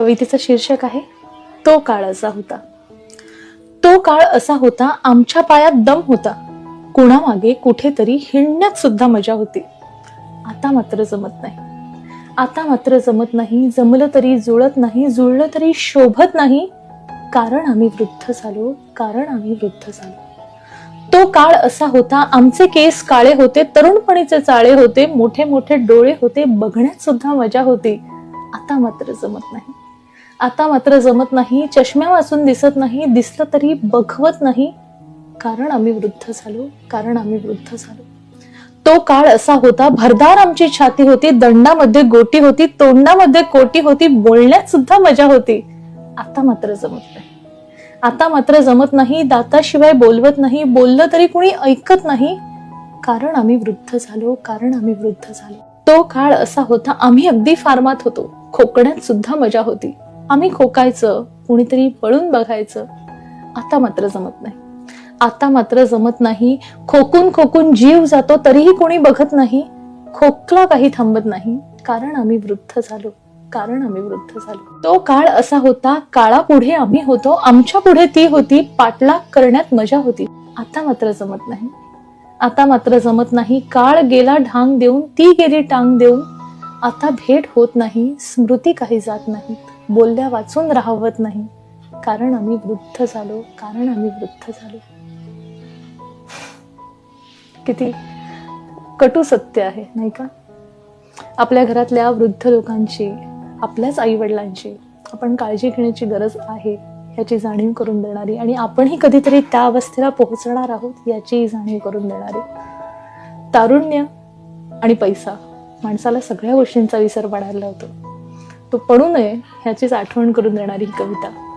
कवितेचं शीर्षक आहे तो काळ असा होता. तो काळ असा होता आमच्या पायात दम होता. कुणामागे कुठेतरी हिंडण्यात सुद्धा मजा होती. आता मात्र जमत नाही. आता मात्र जमत नाही जमलं तरी जुळत नाही जुळलं तरी शोभत नाही. कारण आम्ही वृद्ध झालो कारण आम्ही वृद्ध झालो. तो काळ असा होता आमचे केस काळे होते तरुणपणीचे चाळे होते मोठे मोठे डोळे होते बघण्यात सुद्धा मजा होती. आता मात्र जमत नाही. आता मात्र जमत नाही चष्म्या वाचून दिसत नाही दिसलं तरी बघवत नाही. कारण आम्ही वृद्ध झालो कारण आम्ही वृद्ध झालो. तो काळ असा होता भरदार आमची छाती होती दंडामध्ये गोटी होती तोंडामध्ये कोटी होती बोलण्यात सुद्धा मजा होती. आता मात्र जमत नाही. आता मात्र जमत नाही दाताशिवाय बोलवत नाही बोललं तरी कुणी ऐकत नाही. कारण आम्ही वृद्ध झालो कारण आम्ही वृद्ध झालो. तो काळ असा होता आम्ही अगदी फार्मात होतो खोकण्यात सुद्धा मजा होती. आम्ही खोकायचं कुणीतरी पळून बघायचं. आता मात्र जमत नाही. आता मात्र जमत नाही. खोकून खोकून जीव जातो तरीही कोणी बघत नाही. खोकला काही थांबत नाही. कारण आम्ही वृद्ध झालो. कारण आम्ही वृद्ध झालो. तो काळ असा होता काळापुढे आम्ही होतो. आमच्या पुढे ती होती पाठलाग करण्यात मजा होती. आता मात्र जमत नाही. आता मात्र जमत नाही. काळ गेला ढांग देऊन ती गेली टांग देऊन. आता भेट होत नाही स्मृती काही जात नाही बोलल्या वाचून राहवत नाही. कारण आम्ही वृद्ध झालो कारण आम्ही वृद्ध झालो. किती कटू सत्य आहे नाही का? आपल्या घरातल्या वृद्ध लोकांची आपल्याच आईवडिलांची आपण काळजी घेण्याची गरज आहे याची जाणीव करून देणारी. आणि आपणही कधीतरी त्या अवस्थेला पोहोचणार आहोत याचीही जाणीव करून देणारी. तारुण्य आणि पैसा. माणसाला सगळ्या गोष्टींचा विसर पडायला होतो तो पडू नये ह्याचीच आठवण करून देणारी ही कविता.